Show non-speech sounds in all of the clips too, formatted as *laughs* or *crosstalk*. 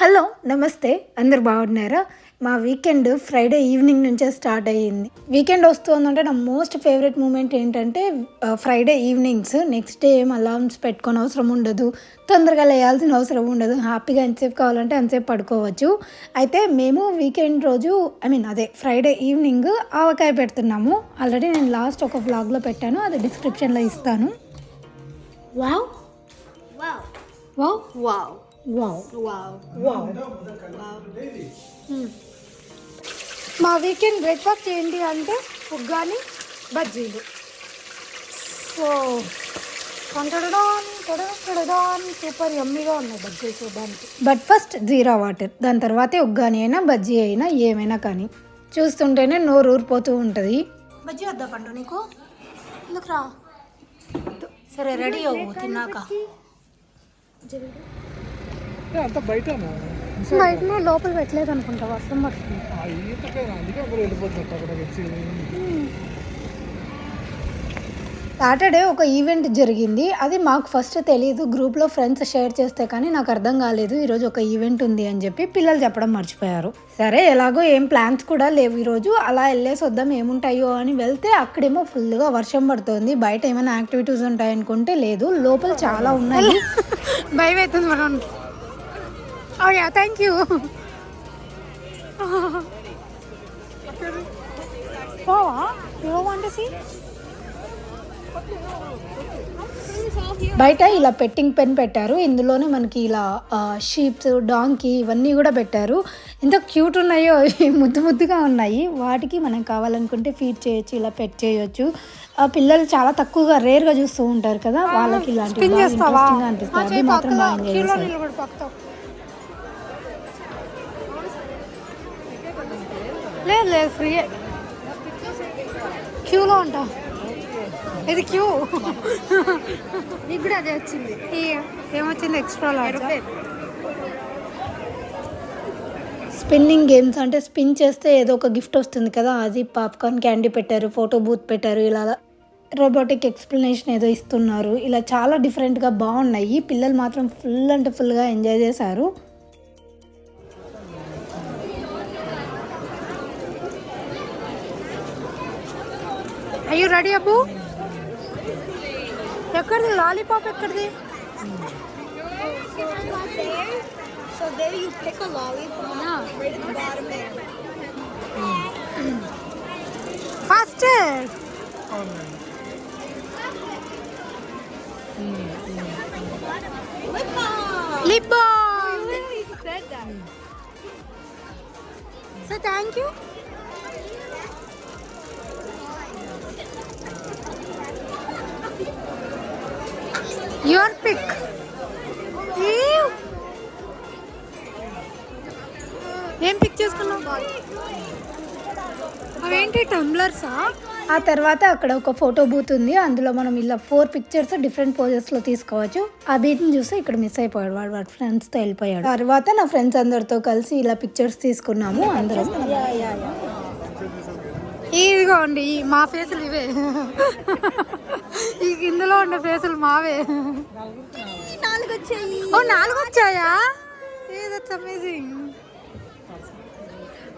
Hello నమస్తే. అందరు బాగున్నారా? మా వీకెండ్ ఫ్రైడే ఈవినింగ్ నుంచే స్టార్ట్ అయ్యింది. వీకెండ్ వస్తుందంటే నా మోస్ట్ ఫేవరెట్ మూమెంట్ ఏంటంటే ఫ్రైడే ఈవినింగ్స్. నెక్స్ట్ డే ఏం అలార్మ్స్ పెట్టుకొని అవసరం ఉండదు. తొందరగా లేయాల్సిన అవసరం ఉండదు. హ్యాపీగా ఎంతసేపు కావాలంటే అంతసేపు పడుకోవచ్చు. అయితే మేము వీకెండ్ రోజు ఐ మీన్ అదే ఫ్రైడే ఈవినింగ్ ఆవకాయ పెడుతున్నాము. ఆల్రెడీ నేను లాస్ట్ ఒక వ్లాగ్లో పెట్టాను. అది డిస్క్రిప్షన్లో ఇస్తాను. Wow Wow. Wow Wow. Wow Wow. Wow మా వీకెండ్ బ్రేక్ఫాస్ట్ ఏంటి అంటే ఉగ్గాని బజ్జీలు. సో కంటడడాన్ కడకడడాన్ సూపర్ యమ్మీగా ఉన్నాయి బజ్జీలు చూడడానికి. బట్ ఫస్ట్ జీరా వాటర్ దాని తర్వాతే ఉగ్గాని అయినా బజ్జీ అయినా ఏమైనా కానీ. చూస్తుంటేనే నోరు ఊరిపోతూ ఉంటుంది. బజ్జీ వద్దా పండు నీకు? ఎందుకు రా? సరే రెడీ అవ్వు తిన్నాక. అంత బయట బయటనే లోపల పెట్టలేదు అనుకుంటా వర్షం పడుతుంది సాటర్డే ఒక ఈవెంట్ జరిగింది. అది మాకు ఫస్ట్ తెలియదు గ్రూప్లో ఫ్రెండ్స్ షేర్ చేస్తే కానీ నాకు అర్థం కాలేదు. ఈరోజు ఒక ఈవెంట్ ఉంది అని చెప్పి పిల్లలు చెప్పడం మర్చిపోయారు. సరే ఎలాగో ఏం ప్లాన్స్ కూడా లేవు ఈరోజు అలా వెళ్ళేసి వద్దాం ఏముంటాయో అని వెళ్తే అక్కడేమో ఫుల్గా వర్షం పడుతుంది. బయట ఏమైనా యాక్టివిటీస్ ఉంటాయనుకుంటే లేదు. లోపల చాలా ఉన్నాయి. *laughs* భయం అవుతుంది మనం ఓకే థ్యాంక్ యూ పోవా యూ వాంట్ సీ బయట ఇలా పెట్టింగ్ పెన్ పెట్టారు. ఇందులోనే మనకి ఇలా షీప్స్ డాంకీ ఇవన్నీ కూడా పెట్టారు. ఎంత క్యూట్ ఉన్నాయో ముద్దు ముద్దుగా ఉన్నాయి. వాటికి మనం కావాలనుకుంటే ఫీడ్ చేయొచ్చు ఇలా పెట్ చేయొచ్చు. ఆ పిల్లలు చాలా తక్కువగా రేర్గా చూస్తూ ఉంటారు కదా వాళ్ళకి ఇలాంటి అనిపిస్తుంది మాత్రం బాగా లేదు లేదు ఫ్రీ క్యూలో ఉంటా. ఇది క్యూ నీకు కూడా అదే వచ్చింది. ఏమొచ్చింది? ఎక్స్ట్రా స్పిన్నింగ్ గేమ్స్ అంటే స్పిన్ చేస్తే ఏదో ఒక గిఫ్ట్ వస్తుంది కదా అది పాప్కార్న్ క్యాండీ పెట్టారు ఫోటో బూత్ పెట్టారు ఇలా రోబోటిక్ ఎక్స్ప్లెనేషన్ ఏదో ఇస్తున్నారు. ఇలా చాలా డిఫరెంట్గా బాగున్నాయి. పిల్లలు మాత్రం ఫుల్ అంటే ఫుల్గా ఎంజాయ్ చేశారు. అయ్యో రెడీ అబ్బు ఎక్కడిది లాలీపాప్ ఎక్కడిది So there you pick a lollipop right at the bottom there. Fast Lip balm. Lip balm literally said that. So thank you Your pick ఏం పిక్ చేసుకున్నావు? అవేంటి టంబ్లర్సా ఆ? తర్వాత అక్కడ ఒక ఫోటో బూత్ ఉంది. అందులో మనం ఇలా ఫోర్ పిక్చర్స్ డిఫరెంట్ పోజెస్లో తీసుకోవచ్చు. ఆ బీట్ని చూసి ఇక్కడ మిస్ అయిపోయాడు వాడు. వాడి ఫ్రెండ్స్తో వెళ్ళిపోయాడు. తర్వాత నా ఫ్రెండ్స్ అందరితో కలిసి ఇలా పిక్చర్స్ తీసుకున్నాము. అందరం. ఇదిగోండి మా ఫేసులు ఇవే. ఈ ఇందులో ఉండే ఫేసులు మావే. నాలుగు వచ్చాయి ఓ నాలుగు వచ్చాయా that's amazing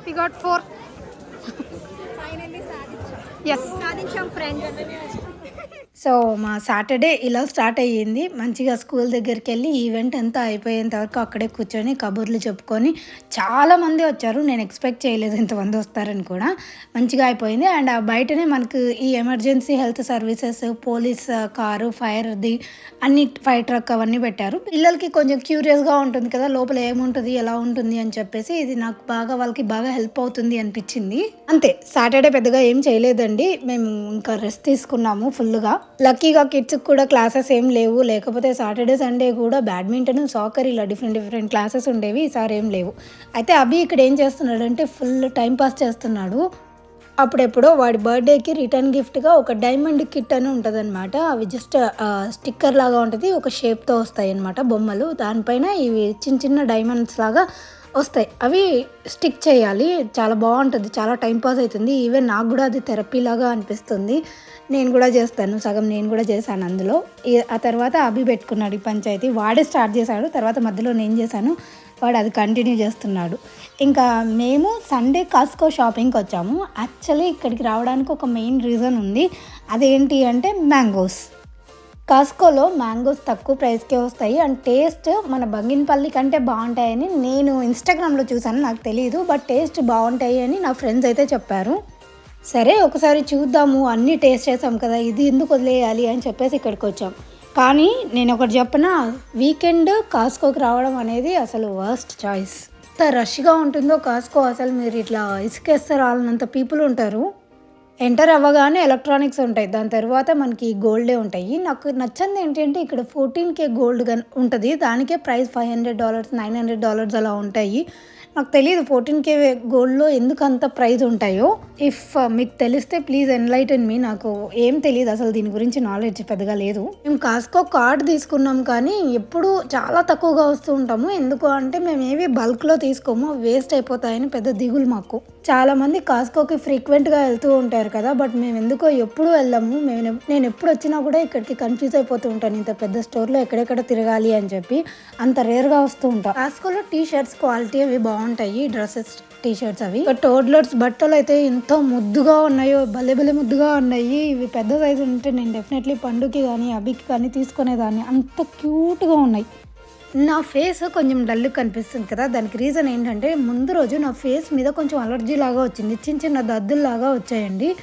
we got four finally సాధించాం. ఎస్ సాధించాం ఫ్రెండ్స్ సో మా సాటర్డే ఇలా స్టార్ట్ అయ్యింది. మంచిగా స్కూల్ దగ్గరికి వెళ్ళి ఈవెంట్ అంతా అయిపోయేంత వరకు అక్కడే కూర్చొని కబుర్లు చెప్పుకొని చాలా మంది వచ్చారు. నేను ఎక్స్పెక్ట్ చేయలేదు ఇంతమంది వస్తారని కూడా. మంచిగా అయిపోయింది. అండ్ ఆ బయటనే మనకు ఈ emergency health services police car ఫైర్ది అన్ని ఫైర్ ట్రక్ అవన్నీ పెట్టారు. పిల్లలకి కొంచెం క్యూరియస్గా ఉంటుంది కదా లోపల ఏముంటుంది ఎలా ఉంటుంది అని చెప్పేసి ఇది నాకు బాగా వాళ్ళకి బాగా హెల్ప్ అవుతుంది అనిపించింది. అంతే. సాటర్డే పెద్దగా ఏం చేయలేదండి. మేము ఇంకా రెస్ట్ తీసుకున్నాము ఫుల్గా. లక్కీగా కిడ్స్కి కూడా క్లాసెస్ ఏం లేవు. లేకపోతే సాటర్డే సండే కూడా బ్యాడ్మింటన్ సాకర్ ఇలా డిఫరెంట్ డిఫరెంట్ క్లాసెస్ ఉండేవి. ఈసారి ఏం లేవు. అయితే అభి ఇక్కడ ఏం చేస్తున్నాడంటే ఫుల్ టైం పాస్ చేస్తున్నాడు. అప్పుడెప్పుడో వాడి బర్త్డేకి రిటర్న్ గిఫ్ట్గా ఒక డైమండ్ కిట్ అని ఉంటుంది అనమాట అవి జస్ట్ స్టిక్కర్ లాగా ఉంటుంది. ఒక షేప్తో వస్తాయి అనమాట బొమ్మలు. దానిపైన ఇవి చిన్న చిన్న డైమండ్స్ లాగా వస్తాయి. అవి స్టిక్ చేయాలి. చాలా బాగుంటుంది. చాలా టైం పాస్ అవుతుంది. ఈవెన్ నాకు కూడా అది థెరపీ లాగా అనిపిస్తుంది. నేను కూడా చేస్తాను. సగం నేను కూడా చేశాను అందులో. ఆ తర్వాత అభి పెట్టుకున్నాడు ఈ పంచాయతీ. వాడే స్టార్ట్ చేశాడు. తర్వాత మధ్యలో నేను చేశాను. వాడు అది కంటిన్యూ చేస్తున్నాడు. ఇంకా మేము సండే కాస్కో షాపింగ్కి వచ్చాము. యాక్చువల్లీ ఇక్కడికి రావడానికి ఒక మెయిన్ రీజన్ ఉంది. అదేంటి అంటే మ్యాంగోస్. కాస్కోలో మ్యాంగోస్ తక్కువ ప్రైస్కే వస్తాయి అండ్ టేస్ట్ మన బంగినపల్లి కంటే బాగుంటాయని నేను ఇన్స్టాగ్రామ్లో చూసాను నాకు తెలియదు బట్ టేస్ట్ బాగుంటాయి అని నా ఫ్రెండ్స్ అయితే చెప్పారు. సరే ఒకసారి చూద్దాము అన్నీ టేస్ట్ చేసాం కదా ఇది ఎందుకు వదిలేయాలి అని చెప్పేసి ఇక్కడికి వచ్చాం. కానీ నేను ఒకటి చెప్పిన వీకెండ్ కాస్కోకి రావడం అనేది అసలు వర్స్ట్ చాయిస్ ఎంత రష్గా ఉంటుందో కాస్కో అసలు మీరు ఇట్లా ఇసుకేస్తే వాళ్ళనంత పీపుల్ ఉంటారు. ఎంటర్ అవ్వగానే ఎలక్ట్రానిక్స్ ఉంటాయి. దాని తర్వాత మనకి గోల్డే ఉంటాయి. నాకు నచ్చింది ఏంటంటే ఇక్కడ ఫోర్టీన్ కే గోల్డ్ గన్ ఉంటుంది. దానికే price five hundred dollars nine hundred dollars అలా ఉంటాయి. నాకు తెలియదు ఫోర్టీన్ కే గోల్డ్లో ఎందుకు అంత ప్రైస్ ఉంటాయో. ఇఫ్ uh, మీకు తెలిస్తే ప్లీజ్ ఎన్లైటన్ మీ నాకు ఏం తెలియదు. అసలు దీని గురించి నాలెడ్జ్ పెద్దగా లేదు. మేము కాస్కో కార్డ్ తీసుకున్నాం కానీ ఎప్పుడు చాలా తక్కువగా వస్తూ ఉంటాము. ఎందుకు అంటే మేము ఏవి బల్క్లో తీసుకోము. వేస్ట్ అయిపోతాయని పెద్ద దిగులు మాకు. చాలా మంది కాస్కోకి ఫ్రీక్వెంట్గా వెళ్తూ ఉంటారు కదా బట్ మేము ఎందుకో ఎప్పుడు వెళ్ళాము. మేము నేను ఎప్పుడు వచ్చినా కూడా ఇక్కడికి కన్ఫ్యూజ్ అయిపోతూ ఉంటాను. ఇంత పెద్ద స్టోర్లో ఎక్కడెక్కడ తిరగాలి అని చెప్పి అంత రేర్గా వస్తూ ఉంటాం. కాస్కోలో టీ షర్ట్స్ క్వాలిటీ అవి బాగుంటాయి డ్రెస్సెస్ టీ షర్ట్స్ అవి టోడ్లర్స్ బట్టలు అయితే ఎంతో ముద్దుగా ఉన్నాయో భలే భలే ముద్దుగా ఉన్నాయి. ఇవి పెద్ద సైజు ఉంటే నేను డెఫినెట్లీ పండుకి కానీ అభికి కానీ తీసుకునేదాన్ని అంత క్యూట్గా ఉన్నాయి. నా ఫేస్ కొంచెం డల్ కనిపిస్తుంది కదా. దానికి రీజన్ ఏంటంటే ముందు రోజు నా ఫేస్ మీద కొంచెం అలర్జీ లాగా వచ్చింది. చిన్న చిన్న దద్దుల్లాగా వచ్చాయండి.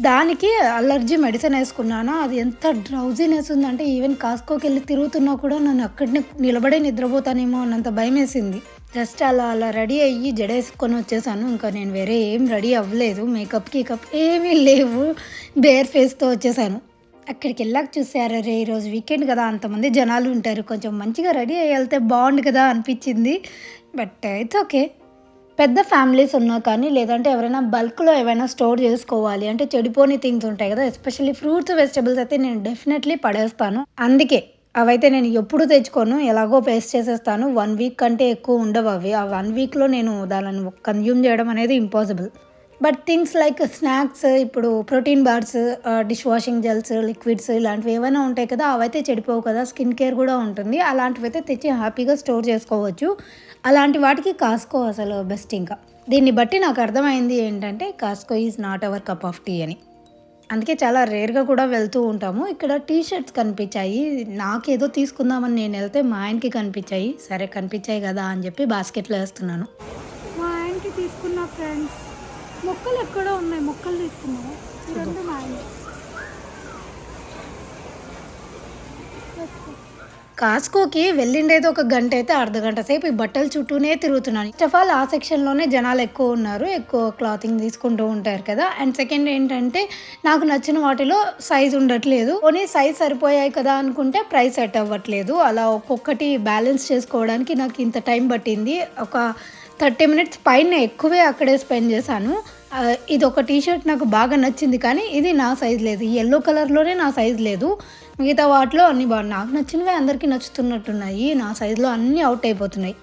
దానికి అలర్జీ మెడిసిన్ వేసుకున్నాను. అది ఎంత డ్రౌజీనెస్ ఉందంటే ఈవెన్ కాస్కోకి వెళ్ళి తిరుగుతున్నా కూడా నన్ను అక్కడనే నిలబడే నిద్రపోతానేమో అన్నంత భయం వేసింది. జస్ట్ అలా అలా రెడీ అయ్యి జడేసుకొని వచ్చేసాను. ఇంకా నేను వేరే ఏం రెడీ అవ్వలేదు. మేకప్ కప్ ఏమీ లేవు. బేర్ ఫేస్తో వచ్చేసాను. అక్కడికి వెళ్ళాక చూసారు రే ఈరోజు వీకెండ్ కదా అంతమంది జనాలు ఉంటారు కొంచెం మంచిగా రెడీ అయ్యి వెళ్తే బాగుండు కదా అనిపించింది. బట్ ఇట్స్ ఓకే పెద్ద ఫ్యామిలీస్ ఉన్నా కానీ లేదంటే ఎవరైనా బల్క్లో ఏమైనా స్టోర్ చేసుకోవాలి. అంటే చెడిపోని థింగ్స్ ఉంటాయి కదా ఎస్పెషల్లీ ఫ్రూట్స్ వెజిటబుల్స్ అయితే నేను డెఫినెట్లీ పడేస్తాను. అందుకే అవైతే నేను ఎప్పుడు తెచ్చుకోను ఎలాగో పేస్ట్ చేసేస్తాను. వన్ వీక్ కంటే ఎక్కువ ఉండవు అవి. ఆ వన్ వీక్లో నేను దానిని కన్జ్యూమ్ చేయడం అనేది impossible but things like snacks ఇప్పుడు protein bars dish washing gels liquids ఇలాంటివి ఏమైనా ఉంటాయి కదా అవైతే చెడిపోవు కదా స్కిన్ కేర్ కూడా ఉంటుంది. అలాంటివి అయితే తెచ్చి హ్యాపీగా స్టోర్ చేసుకోవచ్చు. అలాంటి వాటికి కాస్కో అసలు బెస్ట్ ఇంకా. దీన్ని బట్టి నాకు అర్థమైంది ఏంటంటే Costco is not our cup of tea అని. అందుకే చాలా రేర్గా కూడా వెళ్తూ ఉంటాము. ఇక్కడ టీ షర్ట్స్ కనిపించాయి నాకేదో తీసుకుందామని నేను వెళ్తే మా ఆయనకి కనిపించాయి. సరే కనిపించాయి కదా అని చెప్పి బాస్కెట్లో వేస్తున్నాను. మా ఆయనకి తీసుకున్న ఫ్రెండ్స్ మొక్కలు ఎక్కడో ఉన్నాయి. మొక్కలు తీసుకున్నాము ఈ రెండు కాస్కోకి వెళ్ళిండేది ఒక గంట అయితే అర్ధ గంట సేపు ఈ బట్టల చుట్టూనే తిరుగుతున్నాను. ఫస్ట్ ఆఫ్ ఆల్ ఆ సెక్షన్లోనే జనాలు ఎక్కువ ఉన్నారు. ఎక్కువ క్లాతింగ్ తీసుకుంటూ ఉంటారు కదా. అండ్ సెకండ్ ఏంటంటే నాకు నచ్చిన వాటిలో సైజ్ ఉండట్లేదు. కొన్ని సైజ్ సరిపోయాయి కదా అనుకుంటే ప్రైస్ సెట్ అవ్వట్లేదు. అలా ఒక్కొక్కటి బ్యాలెన్స్ చేసుకోవడానికి నాకు ఇంత టైం పట్టింది. ఒక థర్టీ మినిట్స్ పైన ఎక్కువే అక్కడే స్పెండ్ చేశాను. ఇది ఒక టీషర్ట్ నాకు బాగా నచ్చింది కానీ ఇది నా సైజ్ లేదు. ఈ ఎల్లో కలర్లోనే నా సైజ్ లేదు. మిగతా వాటిలో అన్ని బాగా నాకు నచ్చినవి అందరికీ నచ్చుతున్నట్టున్నాయి. నా సైజులో అన్నీ అవుట్ అయిపోతున్నాయి.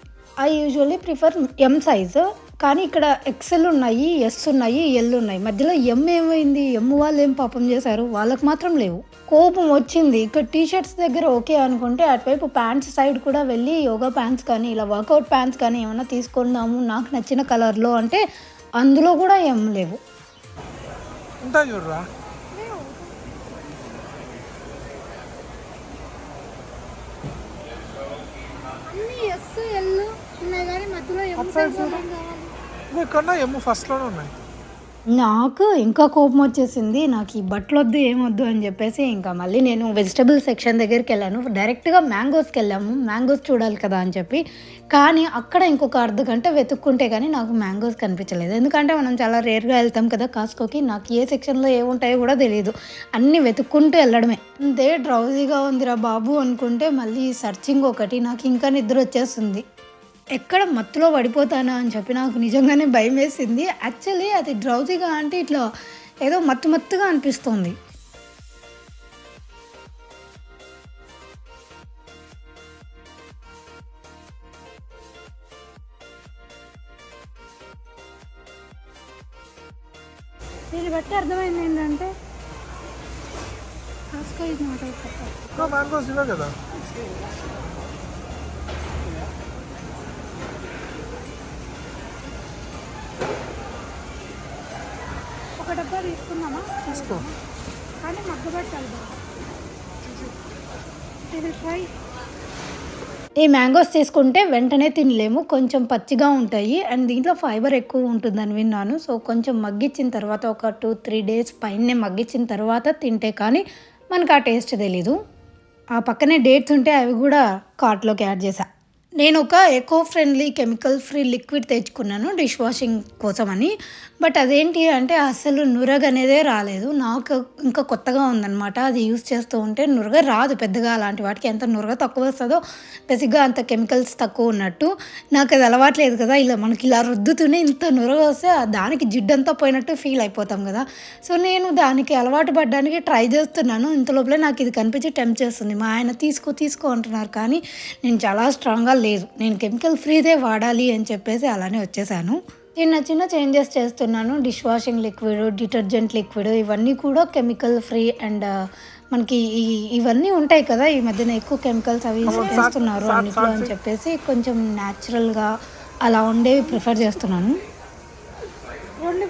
I usually prefer M size కానీ ఇక్కడ ఎక్సెల్ ఉన్నాయి ఎస్ ఉన్నాయి ఎల్ ఉన్నాయి. మధ్యలో ఎం ఏమైంది? ఎం వాళ్ళు ఏం పాపం చేశారు? వాళ్ళకి మాత్రం లేవు. కోపం వచ్చింది. ఇక్కడ టీ షర్ట్స్ దగ్గర ఓకే అనుకుంటే అటువైపు ప్యాంట్స్ సైడ్ కూడా వెళ్ళి యోగా ప్యాంట్స్ కానీ ఇలా వర్కౌట్ ప్యాంట్స్ కానీ ఏమైనా తీసుకుందాము నాకు నచ్చిన కలర్లో అంటే అందులో కూడా ఎం లేవు. ఉంటాయి చూడరా. అన్ని ఎస్ ఎల్ ఉన్నాయి కానీ మధ్యలో ఎం అటు ఇక్కడ ఏమో ఫస్ట్లోనే ఉన్నాయి. నాకు ఇంకా కోపం వచ్చేసింది. నాకు ఈ బట్టలు వద్దు ఏమొద్దు అని చెప్పేసి ఇంకా మళ్ళీ నేను వెజిటబుల్ సెక్షన్ దగ్గరికి వెళ్ళాను. డైరెక్ట్గా మ్యాంగోస్కి వెళ్ళాము. మ్యాంగోస్ చూడాలి కదా అని చెప్పి. కానీ అక్కడ ఇంకొక అర్ధ గంట వెతుక్కుంటే కానీ నాకు మ్యాంగోస్ కనిపించలేదు. ఎందుకంటే మనం చాలా రేర్గా వెళ్తాం కదా కాస్కోకి. నాకు ఏ సెక్షన్లో ఏముంటాయో కూడా తెలియదు అన్నీ వెతుక్కుంటూ వెళ్ళడమే. అంతే డ్రౌజీగా ఉందిరా బాబు అనుకుంటే మళ్ళీ సర్చింగ్ ఒకటి. నాకు ఇంకా నిద్ర వచ్చేస్తుంది. ఎక్కడ మత్తులో పడిపోతానా అని చెప్పి నాకు నిజంగానే భయం వేసింది. యాక్చువల్లీ అది డ్రౌజీగా అంటే ఇట్లా ఏదో మత్తు మత్తుగా అనిపిస్తుంది. దీన్ని బట్టి అర్థమైంది ఏంటంటే మ్యాంగోస్ ఇవే కదా ఒక డబ్బా తీసుకున్నామా తీసుకో. కానీ మగ్గబెట్టాలి ఇది ఈ మ్యాంగోస్ తీసుకుంటే వెంటనే తినలేము. కొంచెం పచ్చిగా ఉంటాయి. అండ్ దీంట్లో ఫైబర్ ఎక్కువ ఉంటుందని విన్నాను. సో కొంచెం మగ్గించిన తర్వాత ఒక టూ త్రీ డేస్ పైనే మగ్గించిన తర్వాత తింటే కానీ మనకు ఆ టేస్ట్ తెలీదు. ఆ పక్కనే డేట్స్ ఉంటే అవి కూడా కార్ట్లోకి యాడ్ చేసా నేను ఒక eco friendly chemical free liquid తెచ్చుకున్నాను డిష్ వాషింగ్ కోసమని. బట్ అదేంటి అంటే అసలు నురగ అనేదే రాలేదు. నాకు ఇంకా కొత్తగా ఉందన్నమాట. అది యూస్ చేస్తూ ఉంటే నురగ రాదు పెద్దగా అలాంటి వాటికి. ఎంత నురగ తక్కువ వస్తుందో బేసిక్గా అంత కెమికల్స్ తక్కువ ఉన్నట్టు. నాకు అది అలవాట్లేదు కదా ఇలా మనకి ఇలా రుద్దుతూనే ఇంత నురగ వస్తే దానికి జిడ్డంతా పోయినట్టు ఫీల్ అయిపోతాం కదా. సో నేను దానికి అలవాటు పడడానికి ట్రై చేస్తున్నాను. ఇంత లోపలే నాకు ఇది కనిపించి టెంప్ చేస్తుంది. మా ఆయన తీసుకో తీసుకో అంటున్నారు కానీ నేను చాలా స్ట్రాంగ్గా లేదు. నేను కెమికల్ ఫ్రీదే వాడాలి అని చెప్పేసి అలానే వచ్చేసాను. చిన్న చిన్న చేంజెస్ చేస్తున్నాను. Dish washing liquid detergent liquid ఇవన్నీ కూడా కెమికల్ ఫ్రీ అండ్ మనకి ఈ ఇవన్నీ ఉంటాయి కదా ఈ మధ్యన ఎక్కువ కెమికల్స్ అవి వేస్తున్నారు అన్నిట్లో అని చెప్పేసి కొంచెం న్యాచురల్గా అలా ఉండేవి ప్రిఫర్ చేస్తున్నాను.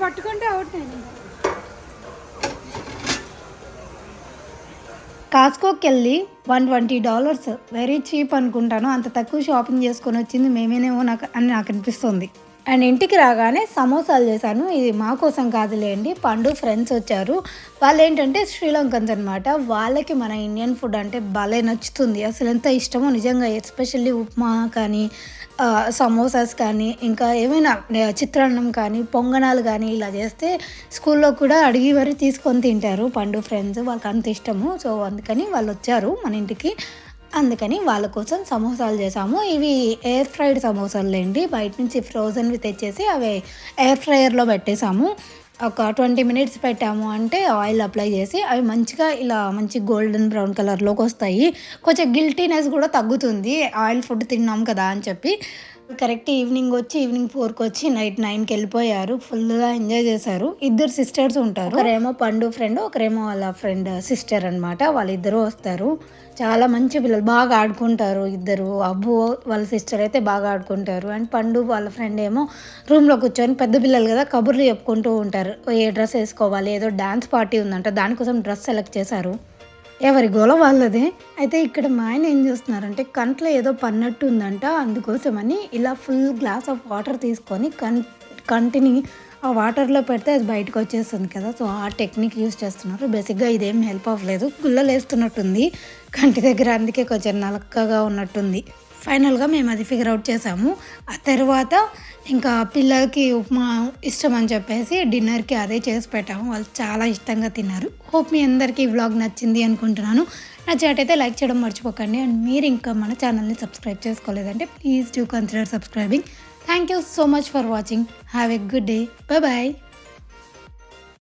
పట్టుకుంటే అవుట్ కాస్కోకి వెళ్ళి one twenty dollars. Very cheap అనుకుంటాను. అంత తక్కువ షాపింగ్ చేసుకొని వచ్చింది మేమేనేమో నాకు అని నాకు అనిపిస్తుంది. అండ్ ఇంటికి రాగానే సమోసాలు చేశాను. ఇది మా కోసం కాదులేండి పండు ఫ్రెండ్స్ వచ్చారు. వాళ్ళు ఏంటంటే శ్రీలంకన్స్ అనమాట వాళ్ళకి మన ఇండియన్ ఫుడ్ అంటే భలే నచ్చుతుంది. అసలు ఎంత ఇష్టమో నిజంగా ఎస్పెషల్లీ ఉప్మా కానీ సమోసాస్ కానీ ఇంకా ఏమైనా చిత్రాన్నం కానీ పొంగనాలు కానీ ఇలా చేస్తే స్కూల్లో కూడా అడిగి మరీ తీసుకొని తింటారు పండు ఫ్రెండ్స్ వాళ్ళకి అంత ఇష్టము. సో అందుకని వాళ్ళు వచ్చారు మన ఇంటికి. అందుకని వాళ్ళ కోసం సమోసాలు చేసాము. ఇవి ఎయిర్ ఫ్రైడ్ సమోసాలు లేండి బయట నుంచి ఫ్రోజన్వి తెచ్చేసి అవి ఎయిర్ ఫ్రైయర్లో పెట్టేసాము. ఒక ట్వంటీ మినిట్స్ పెట్టాము అంటే ఆయిల్ అప్లై చేసి అవి మంచిగా ఇలా మంచి గోల్డెన్ బ్రౌన్ కలర్లోకి వస్తాయి. కొంచెం గిల్టీనెస్ కూడా తగ్గుతుంది. ఆయిల్ ఫుడ్ తిన్నాం కదా అని చెప్పి. కరెక్ట్ ఈవినింగ్ వచ్చి ఈవినింగ్ ఫోర్కి వచ్చి నైట్ నైన్కి వెళ్ళిపోయారు. ఫుల్గా ఎంజాయ్ చేశారు. ఇద్దరు సిస్టర్స్ ఉంటారు. ఒకరేమో పండు ఫ్రెండ్ ఒకరేమో వాళ్ళ ఫ్రెండ్ సిస్టర్ అనమాట వాళ్ళిద్దరూ వస్తారు. చాలా మంచి పిల్లలు బాగా ఆడుకుంటారు ఇద్దరు. అబ్బు వాళ్ళ సిస్టర్ అయితే బాగా ఆడుకుంటారు. అండ్ పండు వాళ్ళ ఫ్రెండ్ ఏమో రూమ్లో కూర్చొని పెద్ద పిల్లలు కదా కబుర్లు చెప్పుకుంటూ ఉంటారు. ఏ డ్రెస్ వేసుకోవాలి ఏదో డ్యాన్స్ పార్టీ ఉందంట దానికోసం డ్రెస్ సెలెక్ట్ చేశారు. ఎవరి గోల వాళ్ళదే. అయితే ఇక్కడ మా ఆయన ఏం చేస్తున్నారంటే కంట్లో ఏదో పన్నట్టు ఉందంట అందుకోసమని ఇలా ఫుల్ గ్లాస్ ఆఫ్ వాటర్ తీసుకొని కం కంటిని ఆ వాటర్లో పెడితే అది బయటకు వచ్చేస్తుంది కదా. సో ఆ టెక్నిక్ యూస్ చేస్తున్నారు. బేసిక్గా ఇదేం హెల్ప్ అవ్వలేదు. గుల్లలు వేస్తున్నట్టుంది. కంటి దగ్గర అందుకే కొంచెం నలక్కగా ఉన్నట్టుంది. ఫైనల్గా మేము అది ఫిగర్ అవుట్ చేసాము. ఆ తర్వాత ఇంకా పిల్లలకి ఉప్మా ఇష్టం అని చెప్పేసి డిన్నర్కి అదే చేసి పెట్టాము. వాళ్ళు చాలా ఇష్టంగా తిన్నారు. హోప్ మీ అందరికీ ఈ వ్లాగ్ నచ్చింది అనుకుంటున్నాను. నచ్చినట్టయితే లైక్ చేయడం మర్చిపోకండి. అండ్ మీరు ఇంకా మన ఛానల్ని subscribe చేసుకోలేదంటే please do consider subscribing Thank you so much for watching. Have a good day. Bye bye.